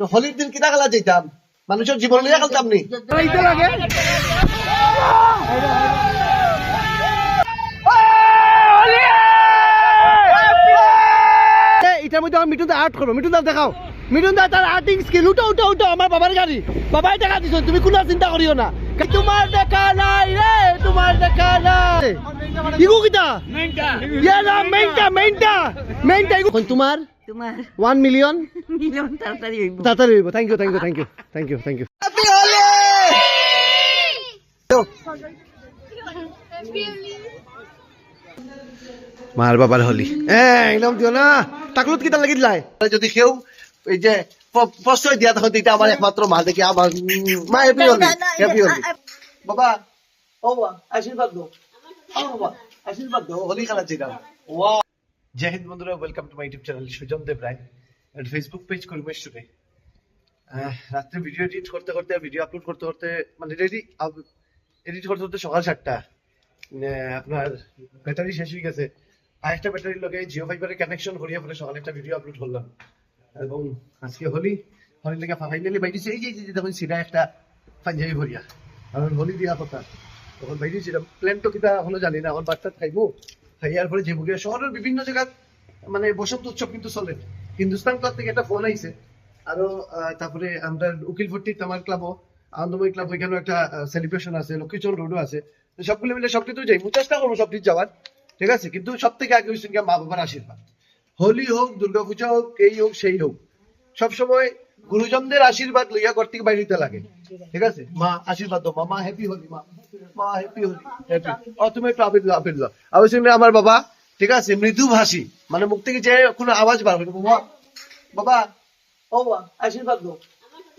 তো? হোলির দিন কিনা খেলা যেতাম মানুষের জীবন নিয়ে খেলতাম নি? এটার মধ্যে আমার মিঠুন দা আর্ট করো। মিঠুন দা দেখাও। মিঠুন দা তার আর্টিং স্কিল উঠো উঠো উঠো আমার বাবার গাড়ি। বাবাই টাকা দিছ তুমি কোনো চিন্তা করিও না। তোমার দেখা নাই রে? তোমার দেখা নাই। ইগু কিটা ইয়া না মেইনটা মেইনটা মেইনটা। ইগু তোমার তোমার ওয়ান মিলিয়ন মিলন তাড়াতাড়ি হইব। তাড়াতাড়ি হইব। Thank you thank you thank you thank you thank you happy Holi মার বাবার হোলি। হ্যাঁ একদম দিও না। টাকলুত কিটা লাগি দিলাই। যদি কেউ এই যে প্রশ্রয় দিয়া তখন এটা আমার একমাত্র মা দেখি আমার মা হ্যাপি হোলি হ্যাপি হোলি। বাবা ও আশীর্বাদ দো ও বাবা আশীর্বাদ দো হোলি খেলা ছিলাম। ওয়া জয় হিন্দ বন্ধুরা welcome to my YouTube channel Sujan Deb Roy and Facebook page করিমেশ today রাত্রে ভিডিও এডিট করতে করতে ভিডিও আপলোড করতে করতে মানে রেডি এডিট করতে করতে সকাল সাতটা। আপনার ব্যাটারি শেষ হয়ে গেছে। আরেকটা ব্যাটারির লগে জিও ফাইবারের কানেকশন করিয়া পরে সকালে একটা ভিডিও আপলোড করলাম। এবং আজকে হোলি, হোলির লেগে ফাইনালি বাইরেছে এই যে দেখুন, সিধা একটা পাঞ্জাবি ভরিয়া কারণ হোলি দিয়া কথা। তখন বাইরে ছিলাম প্ল্যান তো কিতা এখনও জানি না এখন বাচ্চা খাইবো খাইয়ার পরে যে বুকে শহরের বিভিন্ন জায়গা মানে বসন্ত উৎসব কিন্তু চলে। হিন্দুস্তান ক্লাব থেকে একটা ফোন আইছে আরও তারপরে আমরা উকিল ভর্তি তামার ক্লাবও আনন্দময় ক্লাব, ওইখানেও একটা সেলিব্রেশন আছে লক্ষ্মীচন্দ্র রোডও আছে। সবগুলো মিলে সব কিছু যাই চেষ্টা করব সবকিছু যাওয়ার, ঠিক আছে? কিন্তু সব থেকে আগে গিয়ে মা বাবার আশীর্বাদ। হোলি হোক, দুর্গাপূজা হোক, এই হোক, সেই হোক, সবসময় গুরুজনদের আশীর্বাদ লইয়া ঘর থেকে বাইরে লাগে। ঠিক আছে? মা আশীর্বাদ দাও মা মা হ্যাপি হলি মা। মা হ্যাপি হলি হ্যাপি ও তুমি একটু দাও আবির দাও। আবার সঙ্গে আমার বাবা ঠিক আছে? মৃদু ভাষী। মানে মুখ থেকে যে কোনো আওয়াজ বার হবে বাবা বাবা ও বাবা আশীর্বাদ দাও।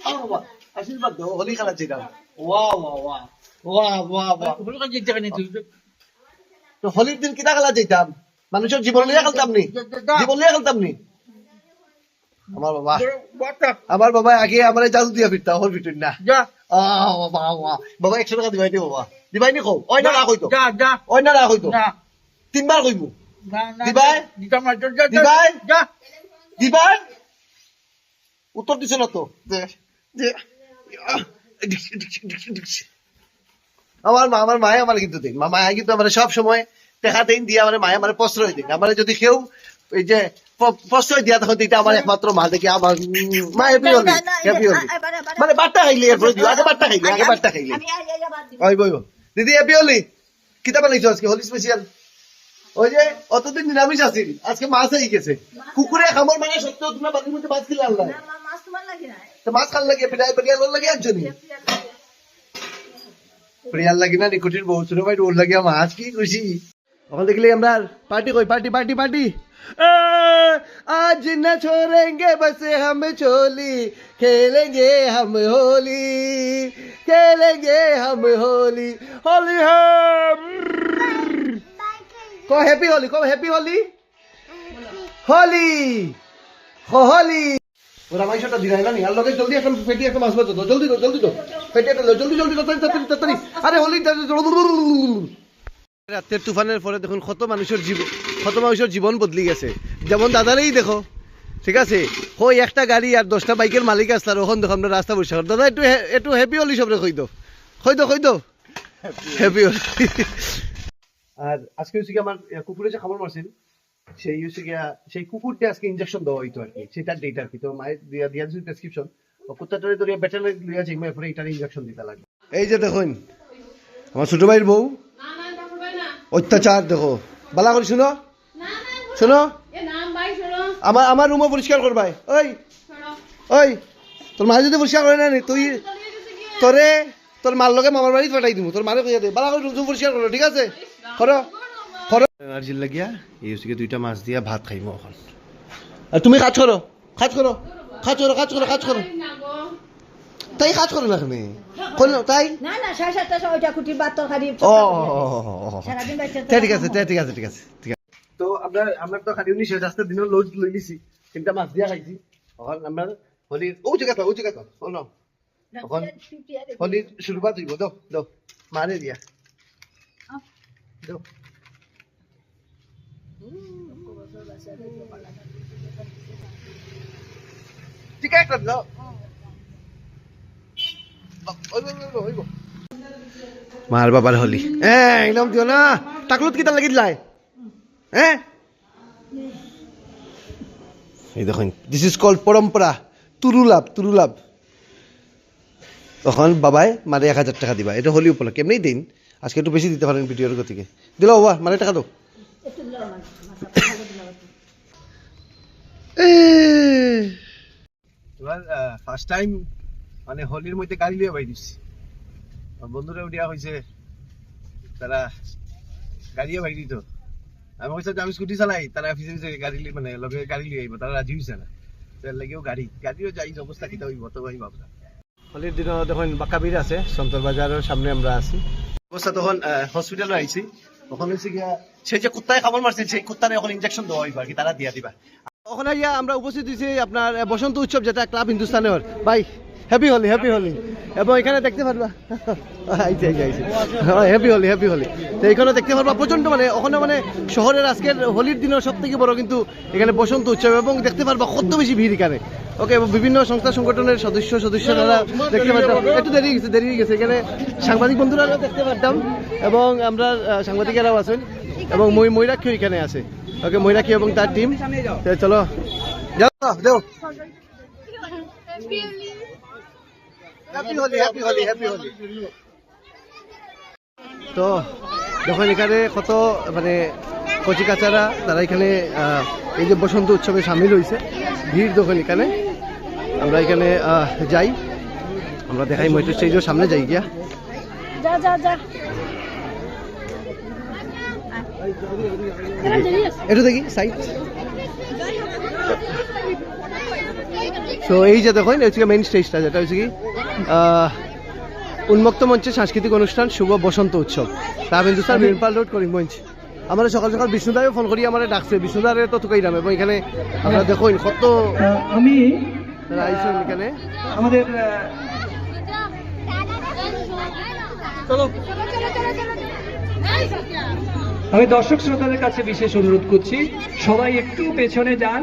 ও বাবা আশীর্বাদ দাও হোলি খেলা ছিলাম ওয়া ওয়া ওয়া ওয়া ওয়া ওয়া। তো হোলির দিন কিনা খেলা যেতাম? মানুষের জীবন নিয়ে খেলতাম নি? জীবন নিয়ে খেলতাম নি? আমার বাবা। আমার বাবা আগে আমার জাদু দিয়া ফিরতা ওর ভিতর না। বাবা একশো টাকা দিবাই নি বাবা। দিবাই নি ওই না রাখ হইতো না রাখ হইতো তিনবার কইবো দিবাই? দিবাই? দিবাই? উত্তর দিছে না তো। আমার মা আমার মায়ে আমার কিন্তু দিন। মা মায়ে কিন্তু আমার সব সময় দেখা দিন দিয়ে আমার মায়ে আমার প্রশ্রয় দিন। আমার যদি কেউ এই যে প্রশ্রয় দিয়া তখন এটা আমার একমাত্র মা দেখি আমার মা হ্যাপি হলি হ্যাপি হলি মানে বাট্টা খাইলি এরপরে দিও আগে বাট্টা খাইলি আগে বাট্টা খাইলি। ওই বই। দিদি হ্যাপি হলি কিতা বানাইছো আজকে হোলি স্পেশাল ওই যে অতদিন নিরামিষ আছিল আজকে মাছ হয়ে গেছে। কুকুরে খামর মানে সত্ত্বেও তোমরা বাড়ির মধ্যে মাছ কিনে আনলাই। তো মাছ খাল লাগে পিঠাই পিঠিয়াল লাগে একজনই। প্রিয়াল লাগি। না নিকুটির বউ ছোট ভাই ওর লাগিয়া মাছ কি খুশি? ওখান দেখলে আমরা পার্টি কই পার্টি পার্টি পার্টি? आज न छोड़ेंगे बस हम चोली खेलेंगे हम होली खेलेंगे हम होली होली हम को हैप्पी होली को हैप्पी होली होली हो होली ওরা মাইশটা দিলাই না নি আর লগে জলদি এখন পেটি একটা মাছ বাজো জলদি দাও জলদি দাও পেটি একটা দাও, জলদি জলদি তাড়াতাড়ি তাড়াতাড়ি তাড়াতাড়ি আরে হোলি রাতের তুফানের পরে দেখুন কত মানুষের জীবন কত মানুষের জীবন বদলি গেছে। যেমন দাদারেই দেখো ঠিক আছে? হই একটা গাড়ি আর দশটা বাইকের মালিক আসলার ওখান দেখো আমরা রাস্তা বসে দাদা একটু একটু হ্যাপি হলি সবরে কই দো কই দো কই দো হ্যাপি হলি। আর আজকে হচ্ছে কি আমার কুকুরে যে খাবার মারছিল সেই হচ্ছে গিয়া সেই কুকুরটা আজকে ইনজেকশন দেওয়া হইতো আর কি সেটার ডেট আর কি। তো মায়ের দিয়া দিয়া দিয়েছিল প্রেসক্রিপশন কুত্তাটারে ধরিয়া ব্যাটারে লইয়া যাই এরপরে এটার ইনজেকশন দিতে লাগবে। এই যে দেখুন আমার ছোট ভাইয়ের বউ অত্যাচার দেখো। বালা করে শুনো। শুনো। আমার আমার রুমও পরিষ্কার করবাই ওই ওই তোর মা যদি পরিষ্কার করে না নি, তুই তোরে তোর মার লগে মামার বাড়ি পাঠাই দিব তোর মারে কইয়া দে। বালা করে রুম পরিষ্কার করো ঠিক আছে? করো। করো। এনার্জি লাগিয়া এই হচ্ছে দুইটা মাছ দিয়া ভাত খাইব এখন। আর তুমি কাজ করো কাজ করো কাজ করো কাজ করো কাজ করো। তাই কাজ করো না তুমি? কোন তাই? না না সাড়ে সাতটা ওইটা কুটির বাদ তরকারি ও ঠিক আছে ঠিক আছে ঠিক আছে ঠিক আছে। তো আমরা আমরা তো খালি উনিশ আজকে দিনের লোজ লই লিছি তিনটা মাছ দিয়া খাইছি। এখন আমরা হোলির ও জায়গাটা ও জায়গাটা ও না এখন হোলির শুরুবাত হইব দাও দাও মারে দিয়া। দাও ঠিক একটা দাও মার বাবার হলি। হ্যাঁ একদম দিও না টাকলুত কিতা লাগি দিলাই হ্যাঁ এই দেখুন দিস ইজ কল্ড পরম্পরা তুরুলাভ তুরুলাভ তখন বাবাই মারে এক হাজার টাকা দিবা। এটা হলি উপলক্ষে। এমনি দিন। আজকে একটু বেশি দিতে পারেন ভিডিওর গতিকে। দিল বাবা মানে টাকা দাও। ফার্স্ট টাইম মানে হোলির মধ্যে গাড়ি লিয়ে বাই বন্ধুরা উঠিয়া হয়েছে তারা গাড়িও বাই দিত আমি কইছি আমি স্কুটি চালাই। তারা অফিসে গেছে গাড়ি লি- মানে লগে গাড়ি লিয়ে আইব তারা রাজি হয়েছে না। তার লাগেও গাড়ি। গাড়িও যাই অবস্থা কিতা হইব তো ভাই বাবরা হোলির দিনও দেখুন বাঁকা বীর আছে সন্তর বাজারের সামনে আমরা আছি। অবস্থা তখন হসপিটালে আইছি তখন হয়েছে গিয়া সেই যে কুত্তায় খাবার মারছে সেই কুত্তারে এখন ইনজেকশন দেওয়া হইব আর কি তারা দিয়া দিবা। ওখানে গিয়া আমরা উপস্থিত হয়েছি আপনার বসন্ত উৎসব যেটা ক্লাব হিন্দুস্তানের ভাই হ্যাপি হোলি হ্যাপি হোলি এবং এখানে দেখতে পারবা। হ্যাপি হোলি হ্যাপি হোলি তো এখানে দেখতে পারবা প্রচণ্ড মানে ওখানে মানে শহরের আজকের হোলির দিনের সব থেকে বড় কিন্তু এখানে বসন্ত উৎসব এবং দেখতে পারবা কত বেশি ভিড় এখানে। ওকে এবং বিভিন্ন সংস্থা সংগঠনের সদস্য সদস্য সদস্যরা দেখতে পারতাম একটু দেরি গেছে দেরি গেছে। এখানে সাংবাদিক বন্ধুরাও দেখতে পারতাম এবং আমরা সাংবাদিকেরাও আছেন এবং মই ময়ূরাক্ষী এখানে আছে। ওকে ময়ূরাক্ষী এবং তার টিম চলো। যাও দেও happy Holi happy Holi happy Holi তো যখন এখানে কত মানে কচি কাচারা তারা এখানে আহ, এই যে বসন্ত উৎসবে সামিল হয়েছে ভিড় যখন এখানে। আমরা এখানে আহ, যাই। আমরা দেখাই মৈত্র স্টেজের সামনে যাই গিয়া। যা যা যা। একটু দেখি সাইড তো এই যে দেখুন হচ্ছে মেইন স্টেজটা যেটা হচ্ছে কি উন্মুক্ত মঞ্চে সাংস্কৃতিক অনুষ্ঠান শুভ বসন্ত উৎসব। রাম হিন্দুস্তান মিরপাল রোড করিমগঞ্জ আমরা সকাল সকাল বিষ্ণুদাও ফোন করি আমার ডাকছে। বিষ্ণুদারে তো তুকাই দাম এবং এখানে আমরা দেখুন কত আমি এখানে। আমাদের আহ, আমি দর্শক শ্রোতাদের কাছে বিশেষ অনুরোধ করছি সবাই একটু পেছনে যান।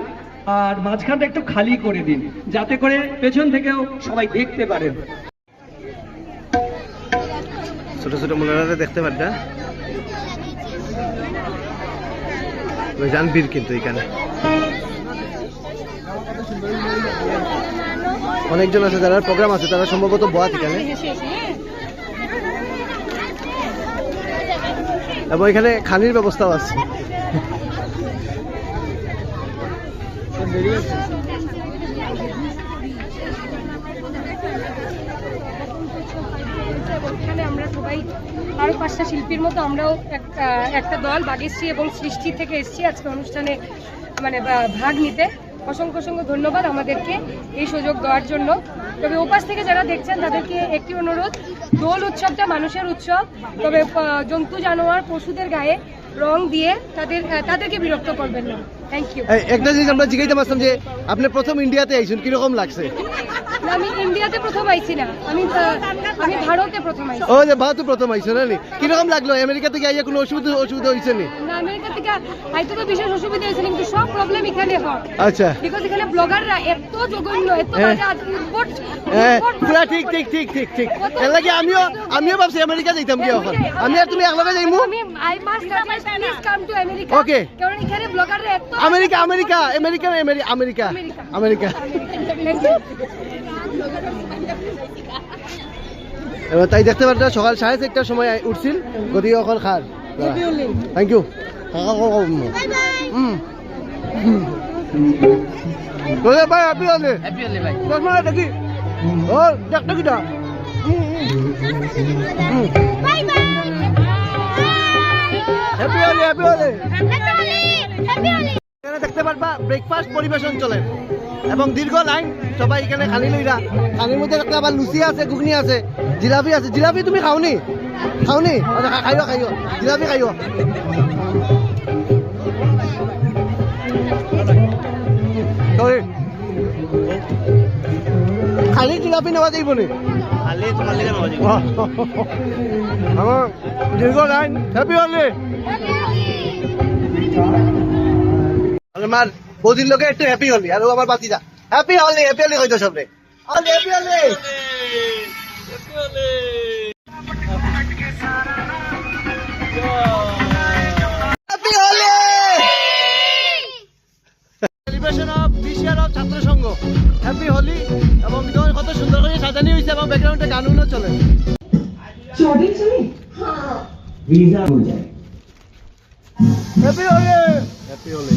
আর মাঝখানটা একটু খালি করে দিন, যাতে করে পেছন থেকেও সবাই দেখতে পারেন। ছোট ছোট মহিলারা দেখতে পারটা জান বীর কিন্তু এখানে। অনেকজন আছে, যারা প্রোগ্রাম আছে, তারা সম্ভবত বয়াত এখানে। এবং এখানে খানির ব্যবস্থাও আছে এবং আমরা সবাই আরও পাঁচটা শিল্পীর মতো আমরাও এক- একটা দল বাগেশ্রী এবং সৃষ্টি থেকে এসেছি আজকে অনুষ্ঠানে মানে ভাগ নিতে। অসংখ্য অসংখ্য ধন্যবাদ আমাদেরকে এই সুযোগ দেওয়ার জন্য। তবে ওপাশ থেকে যারা দেখছেন, তাদেরকে একটি অনুরোধ, দোল উৎসবটা মানুষের উৎসব, তবে জন্তু জানোয়ার পশুদের গায়ে রং দিয়ে তাদের তাদেরকে বিরক্ত করবেন না। একটা জিনিস আমরা জিজ্ঞাসা পারতাম যে আপনি প্রথম ইন্ডিয়াতে আইসুন কীরকম লাগছে? আমি ইন্ডিয়াতে প্রথম আইছি না। আমি আমি ভারতে প্রথম আইছি। ও যে ভারত প্রথম আইসো না নি? কীরকম লাগল? আমেরিকা থেকে আইয়া কোনো অসুবিধা অসুবিধা হয়েছে নি? না আমেরিকা থেকে হয়তো তো বিশেষ অসুবিধা হয়েছিল কিন্তু সব প্রবলেম এখানে হয়। আচ্ছা। বিকজ এখানে ব্লগাররা এত জঘন্য এত হ্যাঁ। বাজে উদ্ভট হ্যাঁ। পুরা ঠিক ঠিক ঠিক ঠিক ঠিক। এর লাগে আমিও আমিও ভাবছি আমেরিকা যাইতাম কি এখন। আমি আর তুমি একলগে যাইমু? আমি I must please come to America Okay. কারণ এখানে ব্লগাররা এত America America America America America. এবার তাই দেখতে পারতো সকাল সাড়ে চারটার সময় উঠছিল গতিকে অকল খার। থ্যাংক ইউ ভাই হ্যাপি হলে হ্যাপি হলে ভাই। চশমা দেখি। ও দেখটা কিটা? হ্যাপি হলে হ্যাপি হলে এখানে দেখতে পারবা ব্রেকফাস্ট পরিবেশন চলে। এবং দীর্ঘ লাইন সবাই এখানে খানি লইরা খানির মধ্যে একটা আবার লুচি আছে ঘুগনি আছে জিলাপি আছে। জিলাপি তুমি খাওনি? খাওনি? আচ্ছা, খাইও খাইও। জিলাপি খাইও. খালি জিলাপি নেওয়া যাইব নি? খালি আমার দীর্ঘ লাইন হ্যাপি হলে আমার বৌদির লোকে একটু হ্যাপি হলি আর ও আমার বাতি যা হ্যাপি হলি হ্যাপি হলি হইতো সবরে। হলি হ্যাপি হলি। হ্যাপি ছাত্র সংঘ হ্যাপি হোলি এবং দেখুন কত সুন্দর করে সাজানি হয়েছে এবং ব্যাকগ্রাউন্ডে গানগুলো চলে। হ্যাপি হোলি। হ্যাপি হোলি।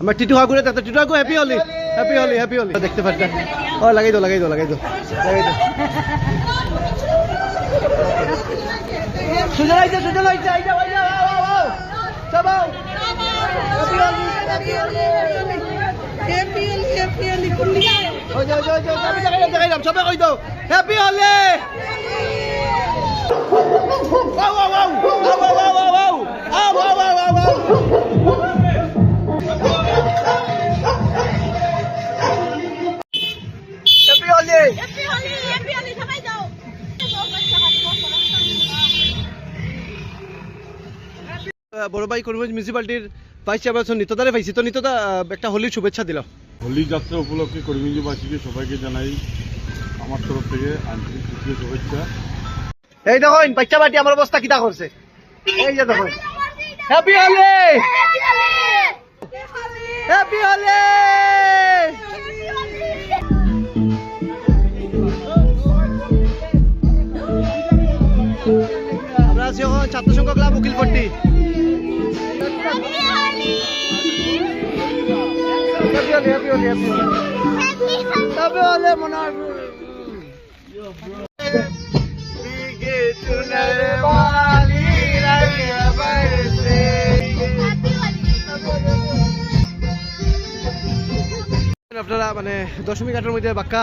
আমরা টিটু হাগুরে তাতে টিটু হাগু happy Holi happy Holi happy Holi দেখতে পাচ্ছেন ও লাগাই দাও লাগাই দাও লাগাই দাও লাগাই দাও সুজন আইছে সুজন আইছে আইছে আইছে আও আও সব আও হ্যাপি হোলি ওই যাও যাও যাও আমি দেখাই দেখাই দাম সবে কই দাও হ্যাপি হোলি আও আও আও আও আও আও আও আও আও আও আও বড়বাই করিমগঞ্জ মিউনিসিপালিটির ভাইস চেয়ারপারসন নিতদারে পাইছি তো নিতদা একটা হোলির শুভেচ্ছা দিলাম। হোলি যাত্রা উপলক্ষে কর্মীজবাসীকে সবাইকে জানাই আমার তরফ থেকে আন্তরিক তৃতীয় শুভেচ্ছা। এই দেখুন বাচ্চা বাটি আমার অবস্থা কিটা করছে? এই যে দেখুন। হ্যাপি হোলি হ্যাপি হলে আমরা আছি এখন ছাত্রসংঘ ক্লাব উকিলপট্টি। তবে হলে মনে হয় চুনার মানে দশমী ঘাটের মধ্যে বাক্কা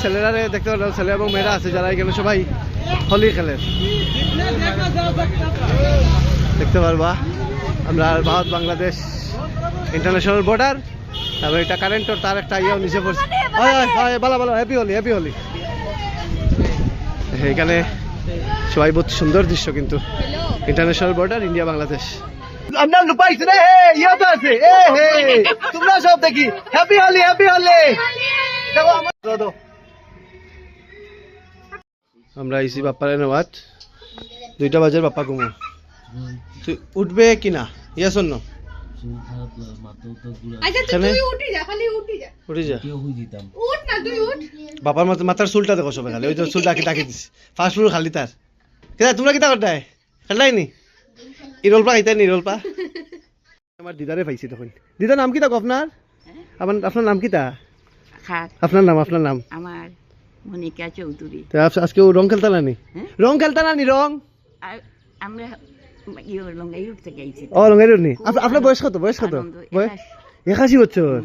ছেলেরা দেখতে পারলাম ছেলে এবং মেয়েরা আছে যারা এখানে সবাই হোলি খেলে দেখতে পারবা আমরা ভারত বাংলাদেশ ইন্টারন্যাশনাল বর্ডার এবং এটা কারেন্টর তার একটা ইয়েও নিচে পড়ছে। হয় হয় হয় ভালো ভালো হ্যাপি হোলি হ্যাপি হোলি এখানে সবাই বহুত সুন্দর দৃশ্য কিন্তু। International border India Bangladesh. আমরা লুপাইছি রে হে ইয়া তো আছে এ হে তোমরা সব দেখি। হ্যাপি হোলি হ্যাপি হোলি দেখো আমার দাও, দাও। আমরা আইসি বাপ্পারে নেওয়াত দুইটা বাজার বাপ্পা ঘুমো। তুই উঠবে কি না? ইয়া শোন এখানে? উঠি যা বাপার মাথা মাথার চুলটা দেখো সবাই খালি। ওই তো চুল ডাকি ডাকি দিস ফার্স্ট ফ্লোর খালি তার। তোমরা কিতা করতে খেলাই নি? ইরোল পা খাইতে নি ইরোল পা আমার দিদারে পাইছি তখন দিদার নাম কিতা আপনার আমার আপনার নাম কিতা? আপনার নাম আপনার নাম? আমার মনিকা চৌধুরী আজকে ও রং খেলতা নানি? রং খেলতা নানি রং আমরা ও নি? আপনার বয়স কত? বয়স কত? বয়স একাশি। বছর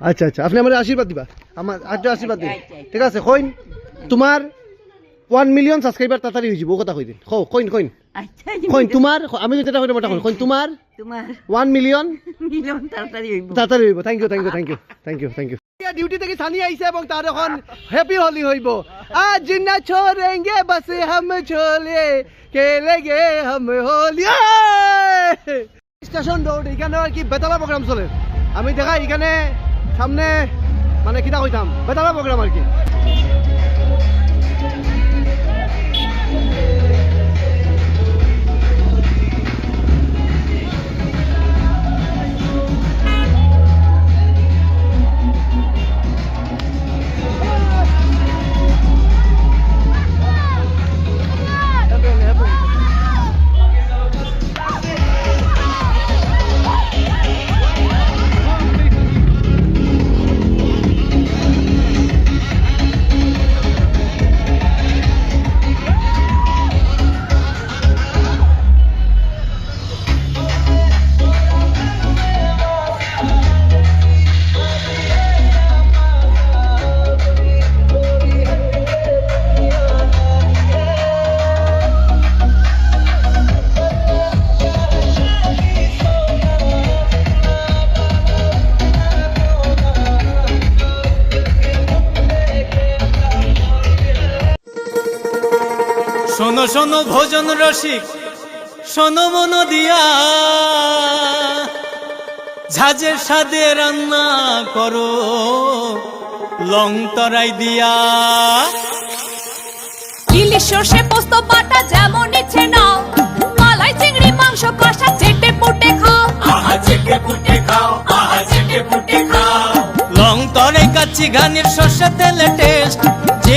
আচ্ছা আচ্ছা। আপনি আমার আশীর্বাদ দিবা। আমার আজ আশীর্বাদ দিন আচ্ছা, আচ্ছা। ঠিক আছে কইন। তোমার ওয়ান মিলিয়ন সাবস্ক্রাইবার তাড়াতাড়ি হয়ে যাব কথা কই দিন কও কইন কইন। আচ্ছা কইন তোমার আমি যেটা কইন ওটা কইন। কইন তোমার? তোমার। ওয়ান মিলিয়ন মিলন তাড়াতাড়ি হইব। তাড়াতাড়ি হইব। Thank you thank you thank you thank you thank you duty থেকে সানি আইছে এবং তার এখন হ্যাপি হোলি হইব। আজ না ছোড়েঙ্গে বস হাম ছোলে খেলেগে হাম হোলি। স্টেশন রোড এখানে আর কি বেতালা প্রোগ্রাম চলে। আমি দেখাই এখানে সামনে মানে কিটা কইতাম বেতালা প্রোগ্রাম আর কি। শোনো ভোজন রসিক শোনো মন দিয়া। ঝাঁঝের সাদে রান্না করো লং তরাই দিয়া। ইলিশ সর্ষে পোস্ত বাটা যেমন ইচ্ছে নাও। মালাই চিংড়ি মাংস কষা চেটে পুটে খাও। আহা চেটে পুটে খাও আহা চেটে পুটে খাও। লং তরাই কাচ্চি ঘানির সর্ষে তেলে টেস্ট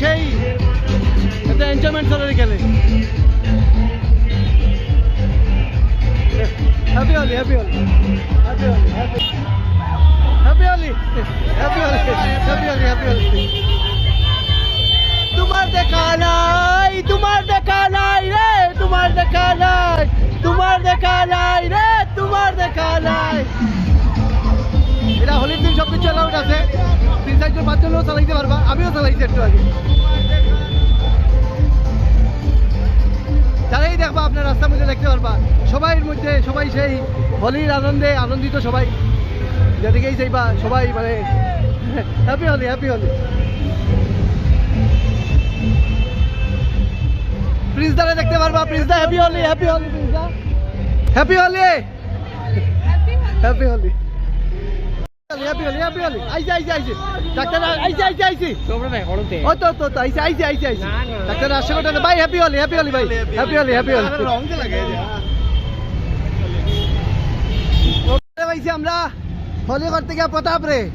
সেই একটা এনজয়মেন্ট চলে এখানে happy Holi happy Holi happy Holi happy Holi happy Holi happy Holi happy Holi তোমার দেখা নাই, তোমার দেখা নাই রে, তোমার দেখা নাই, তোমার দেখা নাই রে, তোমার দেখা নাই। এটা হোলির দিন সব কিছু অ্যালাউড আছে। তিন চারজন পাঁচজনও চালাইতে পারবা আমিও চালাইছি একটু আগে। যারাই দেখবা আপনার রাস্তার মধ্যে দেখতে পারবা সবাইয়ের মধ্যে সবাই সেই হোলির আনন্দে আনন্দিত সবাই। যেদিকেই যাইবা সবাই মানে হ্যাপি হলি হ্যাপি হলি প্রিন্সদারে দেখতে পারবা প্রিন্সদা হ্যাপি হলি হ্যাপি হলি প্রিন্সদা হ্যাপি হলি হ্যাপি হলি ভাই হ্যাপি হলি হ্যাপি হলি ভাই। হ্যাপি হলি হ্যাপি হলি আমরা। হলি করতে গিয়ে প্রতাপ রে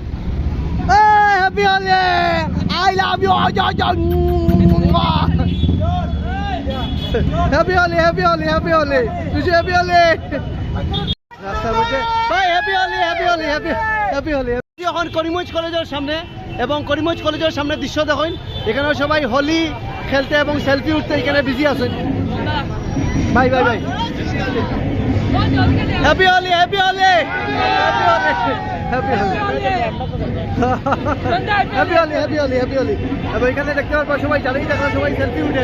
happy Holi I love you happy Holi happy Holi happy Holi তুই হ্যাপি হলি রাস্তার মধ্যে হলি এখন করিমগঞ্জ কলেজের সামনে এবং করিমগঞ্জ কলেজের সামনে দৃশ্য দেখুন। এখানে সবাই হোলি খেলতে এবং সেলফি উঠতে এখানে বিজি আছেন। ভাই ভাই ভাই happy Holi happy Holi happy Holi happy Holi happy Holi এবং এখানে দেখতে পারব সবাই জানেই দেখো সবাই সেলফি উঠে।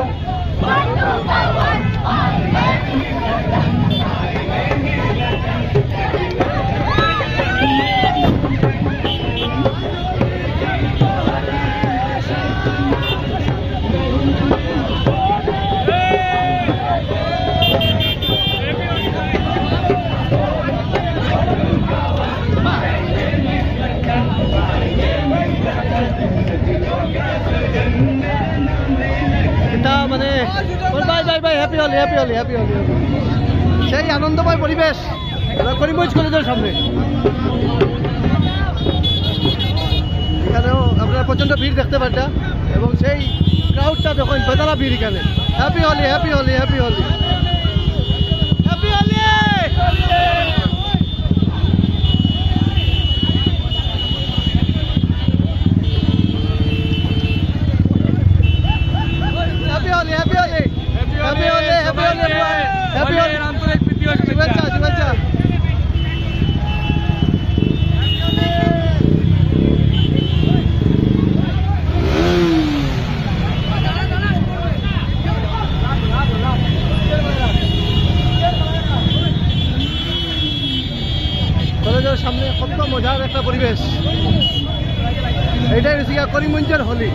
Bye ভাই ভাই happy Holi happy Holi happy Holi সেই আনন্দময় পরিবেশ। করিমগঞ্জ কলেজের সামনে। এখানেও আপনারা প্রচণ্ড ভিড় দেখতে পাচ্ছেন এবং সেই ক্রাউডটা যখন বেতারা ভিড় এখানে। Happy Holi happy Holi happy Holi happy Holi happy Holi happy Holi happy Holi happy Holi happy Holi শুভেচ্ছা শুভেচ্ছা করিমগঞ্জের হোলি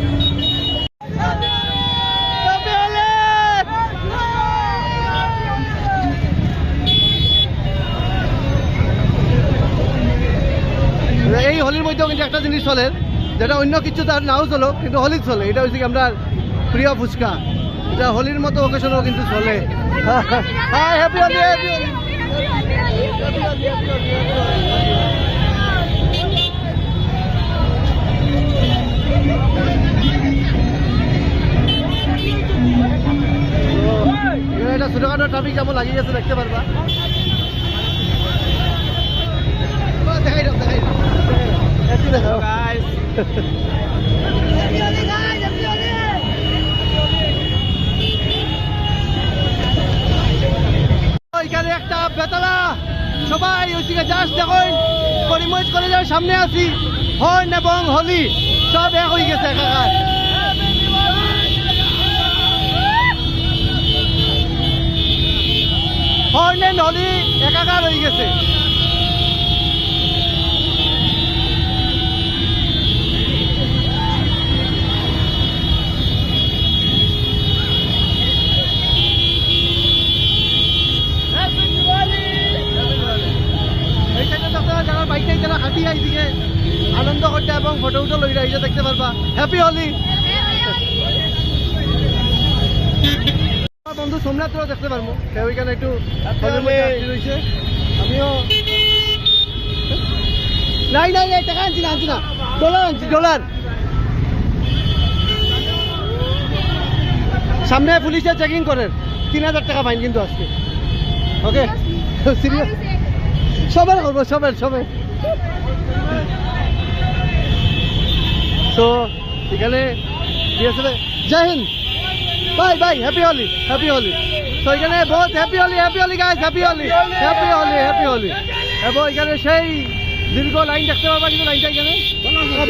মধ্যেও কিন্তু একটা জিনিস চলে যেটা অন্য কিছু তার নাও চলো, কিন্তু হোলি চলে। এটা হচ্ছে কি আমরা প্রিয় ফুচকা। এটা হোলির মতো ওকেশনও কিন্তু চলে। হ্যাপি হোলি ছোটখাটো ট্রাফিক জ্যামও লাগিয়ে গেছে, দেখতে পারবা। দেখাই দেখাই দাও একটু বেতলা। সবাই ওইদিকে যাস, দেখুন। করিমগঞ্জ কলেজের সামনে আছি। হর্ন এবং হোলি, সব এক হয়ে গেছে একাকার হর্ন হোলি একাকার হয়ে গেছে। যারা হাঁটি আইদিকে আনন্দ করতে এবং ফটো উটো লই রাইছে দেখতে পারবা। হ্যাপি হোলি বন্ধু দেখতে পারব। ওইখানে একটু রয়েছে। আমিও নাই নাই নাই টাকা আনছি না আনছি না। ডলার আনছি ডলার। সামনে পুলিশে চেকিং করেন। তিন হাজার টাকা ফাইন কিন্তু আজকে। ওকে সিরিয়াস সবার করব সবার সবার। তো এখানে দিয়েছিল জয় Hind bye bye happy Holi happy Holi তো এখানে বহুত happy Holi happy Holi guys happy Holi happy Holi happy Holi এবং এখানে সেই দীর্ঘ লাইন দেখতে পারবা কিন্তু লাইনটা এখানে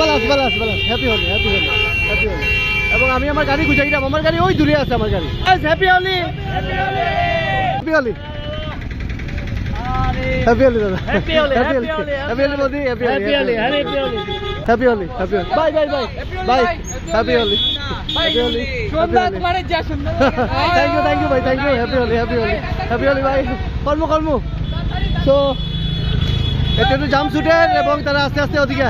বালাস বালাস বালাস happy Holi happy Holi happy Holi এবং আমি আমার গাড়ি গুছাই দিলাম আমার গাড়ি ওই দূরে আছে আমার গাড়ি happy Holi happy Holi happy Holi দাদা happy Holi happy Holi happy Holi Modi happy Holi happy Holi happy Holi happy Holi bye bye bye bye happy Holi happy Holi thank you thank you ভাই thank you happy Holi happy Holi happy Holi ভাই কর্ম কর্ম। So এটা একটু জাম ছুটের এবং তারা আস্তে আস্তে ওদিকে।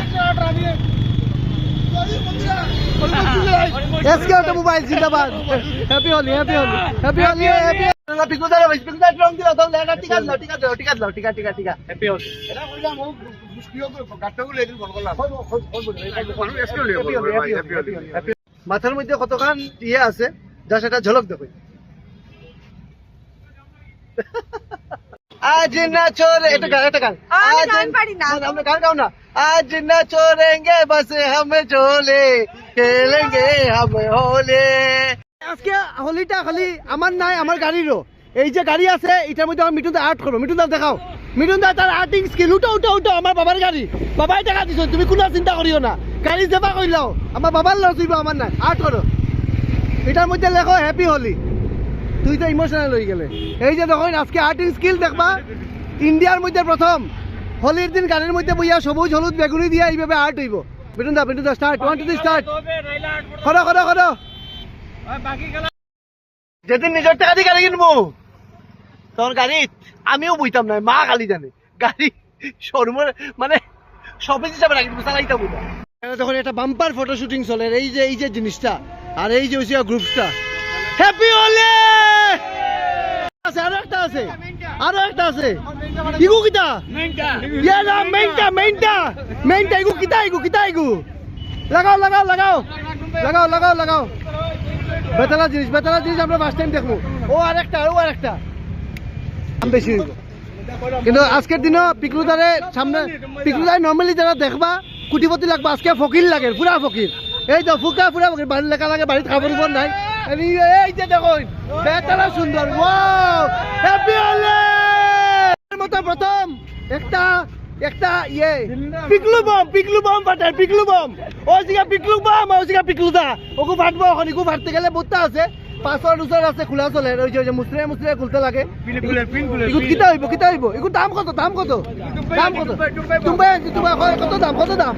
এসকে অটোমোবাইল জিন্দাবাদ। Happy Holi happy Holi happy Holi happy Piku দাঁড়া ভাই পিকু দাঁড়া রং দিলা দাও লেখা টিকা দাও টিকা দাও টিকা দাও টিকা টিকা টিকা হ্যাপি হোলি মাথার মধ্যে কতখান ইয়ে আছে যা সেটা ঝলক দেখো আজ না চোরে এটা আজ না। আজ না চোরেঙ্গে বাস হাম চলে খেলেঙ্গে হাম হোলে। আজকে হোলিটা খালি আমার নাই আমার গাড়িরও। এই যে গাড়ি আছে এটার মধ্যে আমার মিটুদা আর্ট করো মিটুদা দেখাও। মিঠুন দা তার আর্টিং স্কিল উঠো উঠো উঠো আমার বাবার গাড়ি। বাবাই টাকা দিছ তুমি কোনো চিন্তা করিও না। গাড়ি সেবা করিলাও আমার বাবার লস হইব আমার নাই। আর্ট করো এটার মধ্যে লেখো হ্যাপি হোলি তুই তো ইমোশনাল হয়ে গেলে। এই যে দেখুন আজকে আর্টিং স্কিল দেখবা। ইন্ডিয়ার মধ্যে প্রথম হোলির দিন গানের মধ্যে বইয়া সবুজ হলুদ বেগুনি দিয়া এইভাবে আর্ট হইব। বেটুন দা বেটুন দা start one two three start করো করো করো যেদিন নিজের টাকা দিয়ে গাড়ি কিনবো তোর গাড়ি আমিও বুঝতাম না, মা খালি জানে। গাড়ি শোরুমের মানে সবে হিসাবে রাখি তুমি চালাইতাম না তখন একটা বাম্পার ফটো শুটিং চলে এই যে এই যে জিনিসটা, আর এই যে হচ্ছে গ্রুপসটা হ্যাপি হোলি আছে, আরও একটা আছে। আরও একটা আছে। ইগু কিতা? ইয়া না, মেইনটা মেইনটা। মেইনটা, ইগু কিতা ইগু কিতা, ইগু? লাগাও লাগাও লাগাও। লাগাও লাগাও লাগাও। বেতালা জিনিস বেতালা জিনিস আমরা ফার্স্ট টাইম দেখব। ও আরেকটা ও আরেকটা। বেশি হইব। কিন্তু আজকের দিনও পিকলুদারে সামনে পিকলুদারে নর্মালি যারা দেখবা, কুটিপতি লাগবা, আজকে ফকির লাগে, পুরা ফকির। এই তো ফুকা পুরা ফকির, বাড়ির লেখা লাগে বাড়িতে খাবার উপর নাই। এই যে দেখুন বেতালা সুন্দর। মতো প্রথম একটা একটা ইয়ে। পিকলু বম পিকলু বম ফাটার পিকলু বম। ও জিগা পিকলু বম, ও জিগা পিকলু ওকু ফাটবো ইকু ফাটতে গেলে বুত্তা আছে। পাঁচশোর উচর আছে খোলা চলে মুসরে মুসরে খুলতে লাগে। কিতা হইব কিতা হইব ইগুত দাম কত দাম কত? দাম কত? তুমবাই কত দাম কত দাম?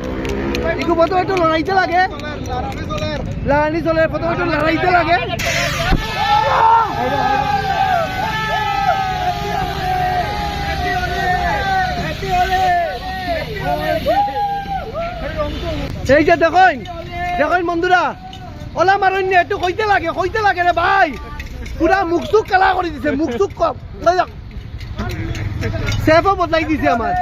একটু প্রথমে একটু লড়াইতে লাগে। লড়ানি চলে প্রথমে একটু লড়াইতে লাগে। এই যে দেখুন দেখুন বন্ধুরা। ওলা মারণ্য একটু কইতে লাগে কইতে লাগে রে ভাই। পুরা মুখ চুখ কালা করে দিছে মুখ চুখ সেফও বদলাই দিছে আমার